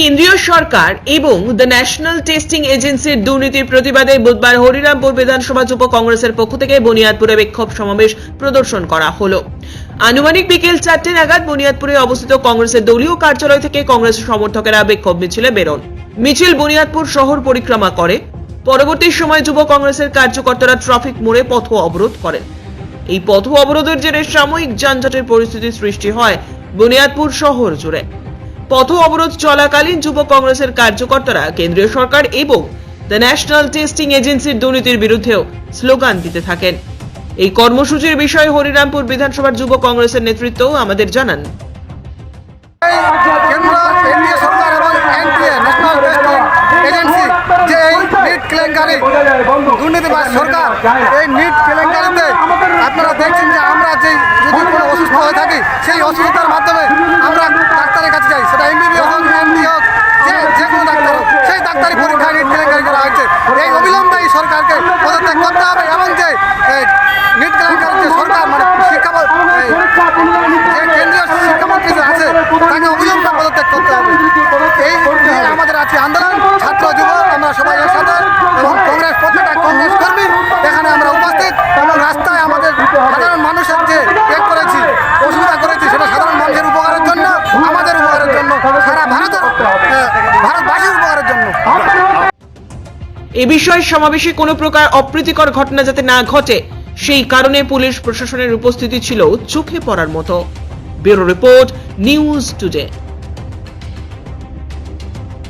কেন্দ্রীয় সরকার এবং the national testing এজেন্সির দুর্নীতির প্রতিবাদে বুধবার হরিরামপুর বিধানসভা যুব কংগ্রেসের পক্ষ থেকে বুনিয়াদপুরে বিক্ষোভ সমাবেশ প্রদর্শন করা হলো। আনুমানিক বিকেল চারটে নাগাদ বুনিয়াদপুরে অবস্থিত কংগ্রেসের দলীয় কার্যালয় থেকে কংগ্রেস সমর্থকেরা বিক্ষোভ মিছিলে বেরোন। মিছিল বুনিয়াদপুর শহর পরিক্রমা করে। পরবর্তী সময় যুব কংগ্রেসের কার্যকর্তারা ট্রাফিক মোড়ে পথ অবরোধ করেন। এই পথ অবরোধের জেরে সাময়িক যানজটের পরিস্থিতি সৃষ্টি হয় বুনিয়াদপুর শহর জুড়ে। পথ অবরোধ চলাকালীন যুব কংগ্রেসের কার্যকর্তারা কেন্দ্রীয় সরকার এবং দ্য ন্যাশনাল টেস্টিং এজেন্সির দুর্নীতির বিরুদ্ধেও স্লোগান দিতে থাকেন। এই কর্মসূচির বিষয়ে হরিরামপুর বিধানসভার যুব কংগ্রেসের নেতৃত্ব আমাদের জানান। সরকার এই নিট কেলেঙ্কারিতে আপনারা দেখছেন যে আমরা যে যদি কোনো অসুস্থ হয়ে থাকি, সেই অসুস্থতার মাধ্যমে আমরা ডাক্তারের কাছে যাই সেটা এমবিবি হোক এমডি হোক যে যে কোনো ডাক্তার হোক সেই ডাক্তারি পরীক্ষায় নিট কেলেঙ্কারি করা হয়েছে এই অবিলম্বে এই সরকারকে পদত্যাগ করতে হবে এবং যে সরকার মানে কেন্দ্রীয় শিক্ষামন্ত্রী আছে, তাকে পদত্যাগ করতে হবে। এই আমাদের আছে আন্দোলন, ছাত্র আমরা সবাই একসাথে, এবং কংগ্রেস প্রত্যেকটা কংগ্রেস কর্মী এখানে আমরা উপস্থিত, এবং রাস্তায় আমাদের সাধারণ মানুষের যে ত্যাগ করেছি, অসুবিধা করেছি, সেটা সাধারণ মানুষের উপকারের জন্য, আমাদের উপকারের জন্য, সারা ভারতের ভারতবাসীর উপকারের জন্য। এ বিষয়ে সমাবেশে কোনো প্রকার অপ্রীতিকর ঘটনা যাতে না ঘটে, সেই কারণে পুলিশ প্রশাসনের উপস্থিতি ছিল চোখে পড়ার মতো। Bureau report news today.